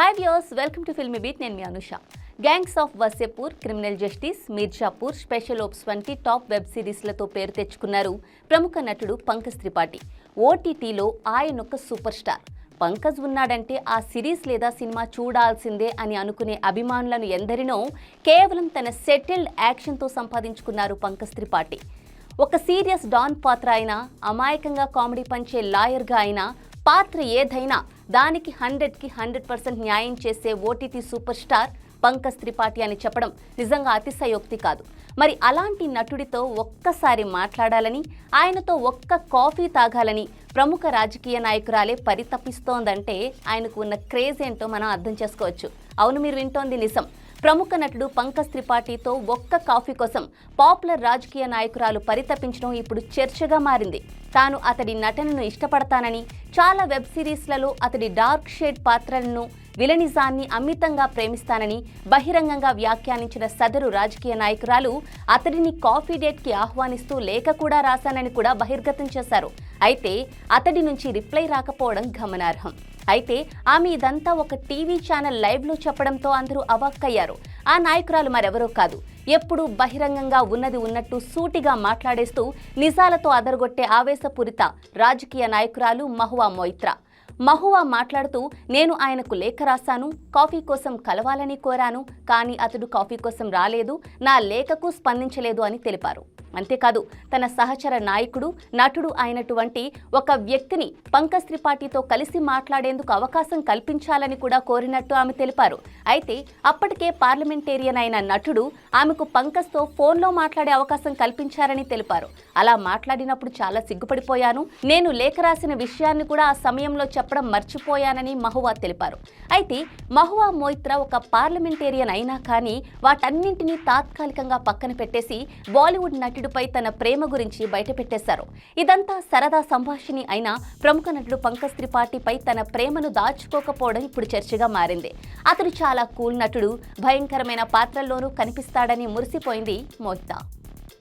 Hi views welcome to Filmi Beat నేను మీ Anusha. Gangs of Wasseypur criminal justice Mirzapur special ops వంటి top web సిరీస్లతో పేరు తెచ్చుకున్నారు ప్రముఖ నటుడు పంకజ్ త్రిపాఠి. ఓటీటీలో ఆయనొక సూపర్ స్టార్. పంకజ్ ఉన్నాడంటే ఆ సిరీస్ లేదా సినిమా చూడాల్సిందే అని అనుకునే అభిమానులను ఎందరినో కేవలం తన సెటిల్డ్ యాక్షన్తో సంపాదించుకున్నారు పంకజ్ త్రిపాఠి. ఒక సీరియస్ డాన్ పాత్ర అయినా అమాయకంగా కామెడీ పంచే లాయర్గా అయినా పాత్ర ఏదైనా దానికి హండ్రెడ్కి హండ్రెడ్ పర్సెంట్ న్యాయం చేసే OTT super star Pankaj Tripathi అని చెప్పడం నిజంగా అతిశయోక్తి కాదు. మరి అలాంటి నటుడితో ఒక్కసారి మాట్లాడాలని ఆయనతో ఒక్క కాఫీ తాగాలని ప్రముఖ రాజకీయ నాయకురాలే పరితపిస్తోందంటే ఆయనకు ఉన్న క్రేజ్ ఏంటో మనం అర్థం చేసుకోవచ్చు. అవును మీరు వింటోంది నిజం. ప్రముఖ నటుడు పంకజ్ త్రిపాఠితో ఒక్క కాఫీ కోసం పాపులర్ రాజకీయ నాయకురాలు పరితపించడం ఇప్పుడు చర్చగా మారింది. తాను అతడి నటనను ఇష్టపడతానని చాలా వెబ్ సిరీస్లలో అతడి డార్క్ షేడ్ పాత్రలను విలనిజాన్ని అమితంగా ప్రేమిస్తానని బహిరంగంగా వ్యాఖ్యానించిన సదరు రాజకీయ నాయకురాలు అతడిని కాఫీ డేట్కి ఆహ్వానిస్తూ లేఖ కూడా రాశానని కూడా బహిర్గతం చేశారు. అయితే అతడి నుంచి రిప్లై రాకపోవడం గమనార్హం. అయితే ఆమె ఇదంతా ఒక టీవీ ఛానల్ లైవ్లో చెప్పడంతో అందరూ అవాక్కయ్యారు. ఆ నాయకురాలు మరెవరో కాదు. ఎప్పుడూ బహిరంగంగా ఉన్నది ఉన్నట్టు సూటిగా మాట్లాడేస్తూ నిజాలతో అదరగొట్టే ఆవేశపూరిత రాజకీయ నాయకురాలు మహువా మొయిత్రా. మహువా మాట్లాడుతూ నేను ఆయనకు లేఖ రాశాను కాఫీ కోసం కలవాలని కోరాను కానీ అతడు కాఫీ కోసం రాలేదు నా లేఖకు స్పందించలేదు అని తెలిపారు. అంతేకాదు తన సహచర నాయకుడు నటుడు అయినటువంటి ఒక వ్యక్తిని పంకజ్ త్రిపాఠితో కలిసి మాట్లాడేందుకు అవకాశం కల్పించాలని కూడా కోరినట్టు ఆమె తెలిపారు. అయితే అప్పటికే పార్లమెంటేరియన్ అయిన నటుడు ఆమెకు పంకజ్తో ఫోన్లో మాట్లాడే అవకాశం కల్పించారని తెలిపారు. అలా మాట్లాడినప్పుడు చాలా సిగ్గుపడిపోయాను. నేను లేఖ రాసిన విషయాన్ని కూడా ఆ సమయంలో చెప్పడం మర్చిపోయానని మహువా తెలిపారు. అయితే మహువా మోయిత్రా ఒక పార్లమెంటేరియన్ అయినా కానీ వాటన్నింటినీ తాత్కాలికంగా పక్కన పెట్టేసి బాలీవుడ్ నటుడిపై తన ప్రేమ గురించి బయటపెట్టేశారు. ఇదంతా సరదా సంభాషిణి అయినా ప్రముఖ నటుడు పంకజ్ త్రిపాఠిపై తన ప్రేమను దాచుకోకపోవడం ఇప్పుడు చర్చగా మారింది. అతడు చాలా కూల్ నటుడు భయంకరమైన పాత్రల్లోనూ కనిపిస్తాడని మురిసిపోయింది మోహితా.